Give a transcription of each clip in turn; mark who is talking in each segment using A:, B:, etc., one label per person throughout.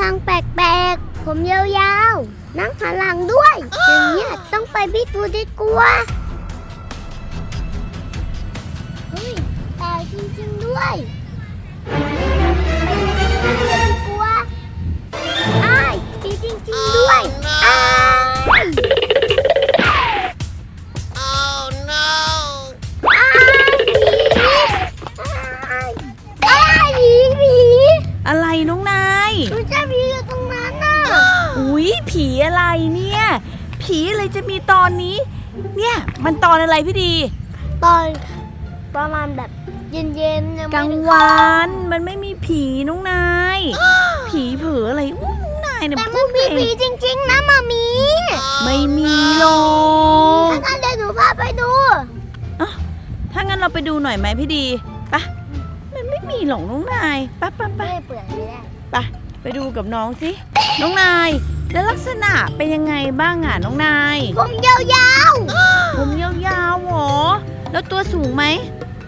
A: ทางแปลกๆ ผมยาวๆ นั่งหันหลังด้วย อย่างเงี้ยต้องไปพิสูจน์ดีกว่าเฮ้ยแปลกจริงๆด้วย อุ๊ยผีอะ
B: ไรเนี่ย ผีอะไรจะมีตอนนี้ เนี่ยมันตอนอะไรพี่ดี
A: ตอนประมาณแบบเย็นๆยัง
B: กลาง
A: ไม่
B: วันมันไม่มีผีน้องนาย ผีเผลออะไรอู้น้องนายเนี่ย
A: แต่
B: พู
A: มัน
B: ด
A: มี
B: เอง
A: ผีจริงๆนะมามี
B: ไม่มีหรอก
A: ถ้างั้นเดี๋ยวหนูพาไปดู
B: ถ้างั้นเราไปดูหน่อยไหมพี่ดีปะมันไม่มีหรอกน้องนายปะปะปะ
A: ไม่เปลือกไม่ได้
B: ไป ไปดูกับน้องสิน้องนาย แล้วลักษณะเป็นยังไงบ้างอะน้องนาย
A: ผมยาว
B: ผมยาวๆหรอแล้วตัวสูงไหม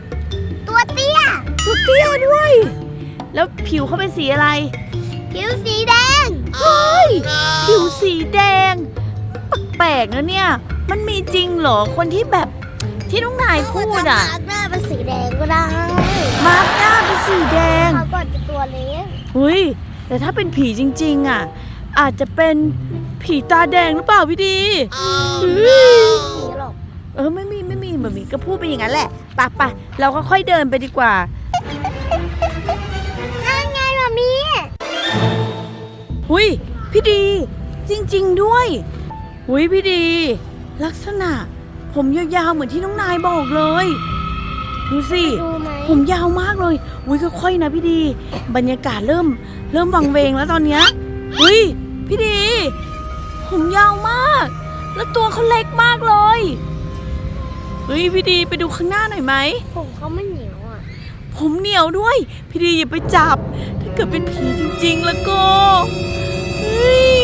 A: ๆตัวเตี้ย
B: ตัวเตี้ยด้วย แล้วผิวเขาเป็นสีอะไร
A: ผิวสีแดง
B: เฮ้ยผิวสีแดงแปลกๆนะเนี่ย มันมีจริงเหรอคนที่แบบที่น้องนายพูดอะ
A: หน้าเป็นสีแดงก็ได้
B: มาร์กหน้าเป็นสีแดง
A: เขาก็จะตัวเล็ก
B: เฮ้ย แต่ถ้าเป็นผีจริง ๆ อะ อาจจะเป็นผีตาแดงหรือเปล่าพี่ดี
C: Oh
A: สีหรอก
B: เออไม่มีไม่มีแบบนี้ก็พูดไปอย่างนั้นแหละปะปะเราก็ค่อยเดินไปดีกว่า
A: นั่นไงมามี
B: หุยพี่ดี จริง ๆ ด้วยหุยพี่ดี ลักษณะ ผมยาวๆเหมือนที่น้องนายบอกเลย ดูสิ
A: ดูไหม
B: ผมยาวมากเลยอุ้ยค่อยๆนะพี่ดี บรรยากาศเริ่ม เริ่มวังเวงแล้วตอนเนี้ยอุ้ยพี่ดี ผมยาวมาก แล้วตัวเขาเล็กมากเลยเฮ้ยพี่ดีไปดูข้างหน้าหน่อยไหม
A: ผมเขาไม่เหนียวอะ
B: ผมเหนียวด้วย พี่ดีอย่าไปจับ ถ้าเกิดเป็นผีจริง ๆ แล้วก็เฮ้ย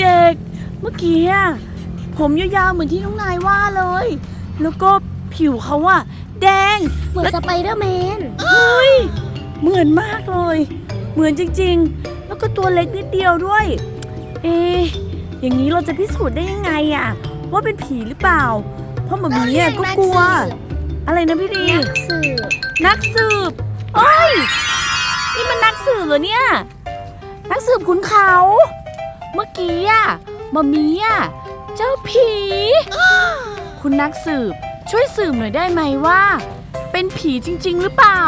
B: เด็กๆ เมื่อกี้อะผมยาวๆเหมือนที่น้องนายว่าเลย แล้วก็ผิวเขาอะแดง
A: เหมือนสไปเดอร์แมน
B: เฮ้ยเหมือนมากเลย เหมือนจริงๆ แล้วก็ตัวเล็กนิดเดียวด้วย เอะอย่างนี้เราจะพิสูจน์ได้ยังไงอะว่าเป็นผีหรือเปล่า เพราะแบบนี้อะก็กลัว อะไรนะพี่ดี
A: นักสืบ
B: นักสืบเอ้ยนี่มันนักสืบเหรอเนี่ย นักสืบขุนเขา เมื่อกี้อะมามีอะเจ้าผี คุณนักสืบ ช่วยสืบหน่อยได้ไหมว่า เป็นผีจริง ๆ หรือเปล่า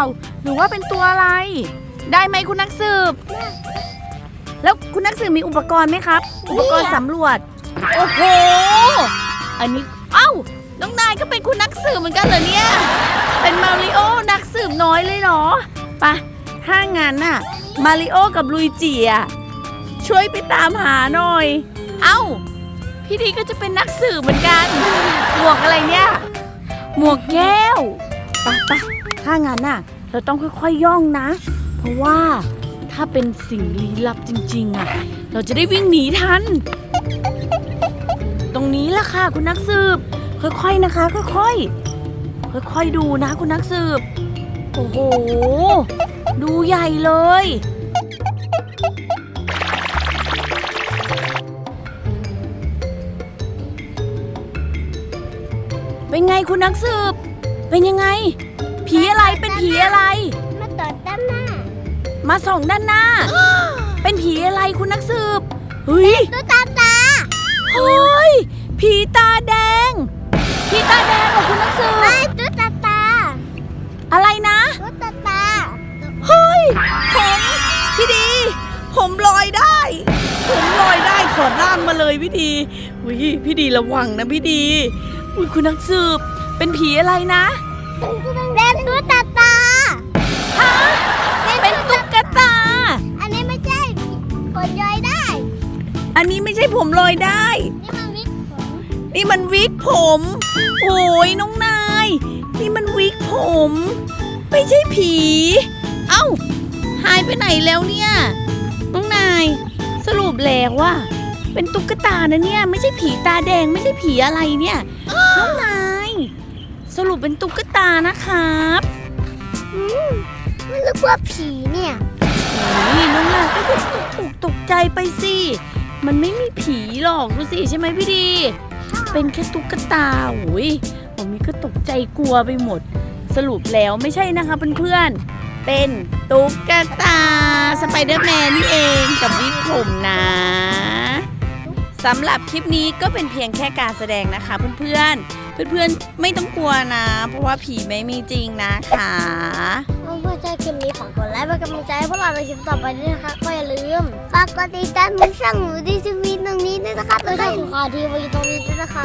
B: หรือว่าเป็นตัวอะไร ได้ไหมคุณนักสืบ แล้วคุณนักสืบมีอุปกรณ์ไหมครับ อุปกรณ์สำรวจ โอ้โห อันนี้ เอ้า น้องนายก็เป็นคุณนักสืบเหมือนกันเหรอเนี่ย เป็นมาริโอนักสืบน้อยเลยเหรอ ไปะถ้างั้นน่ะ มาริโอกับลุยจิอะ ช่วยไปตามหาหน่อย เอ้า พี่ดีก็จะเป็นนักสืบเหมือนกัน หมวกอะไรเนี่ย หมวกแก้วไปะปะถ้างั้นน่ะ เราต้องค่อยๆย่องนะ เพราะว่าถ้าเป็นสิ่งลี้ลับจริงๆอะ เราจะได้วิ่งหนีทัน ตรงนี้ล่ะค่ะคุณนักสืบ ค่อยๆนะคะ ค่อยๆ ค่อยๆดูนะคุณนักสืบ โอ้โห ดูใหญ่เลย เป็นไงคุณนักสืบ เป็นยังไง ผีอะไรเป็นผีอะไร
A: มาต่อด้านหน้า
B: มาส่องด้านหน้า เป็นผีอะไรคุณนักสืบเฮ้ย
A: ตัวตาตา
B: เฮ้ยผีตาแดงผีตาแดงเหรอคุณนักสืบ
A: ไม่ตัวตาตา
B: อะไรนะ
A: ตัวตาตา
B: เฮ้ยผมพี่ดี ผมลอยได้ ผมลอยได้ถอดร่างมาเลยพี่ดีอุ้ยพี่ดีระวังนะพี่ดี อุ้ยคุณนักสืบ เป็นผีอะไรนะ
A: เป็นตัวตาตา
B: ฮะเป็นตุ๊กตา
A: อันนี้ไม่ใช่ผลย้อยได้
B: อันนี้ไม่ใช่ผมลอยได้
A: นี่มันวิกผม
B: นี่มันวิกผม โอ้ยน้องนาย นี่มันวิกผม ไม่ใช่ผี เอ้า หายไปไหนแล้วเนี่ย น้องนาย สรุปแล้วว่า เป็นตุ๊กตานะเนี่ย ไม่ใช่ผีตาแดงไม่ใช่ผีอะไรเนี่ยน้องนายสรุปเป็นตุ๊กตานะครับ
A: อืมไม่รู้ว่าผีเนี่ย
B: นี่น้องนายก็ตกตกตกใจไปสิ มันไม่มีผีหรอกดูสิใช่ไหมพี่ดี เป็นแค่ตุ๊กตาโอ้ยผมมีก็ตกใจกลัวไปหมด สรุปแล้วไม่ใช่นะคะเพื่อนๆเป็นตุ๊กตาสไปเดอร์แมนนี่เองกับวิกผมนะ สำหรับคลิปนี้ก็เป็นเพียงแค่การแสดงนะคะเพื่อนๆ เพื่อนๆ ไม่ต้องกลัวนะ เพราะว่าผีไม่มีจริงนะคะ
A: เพื่อนๆชอบคลิปนี้ฝากกดไลค์เป็นกำลังใจให้พวกเราในคลิปต่อไปด้วยนะคะก็อย่าลืมฝากกดติดตามช่องหนูดีทีวีตรงนี้ด้วยนะคะตัวช่องของคาทีวีตรงนี้ด้วยนะคะ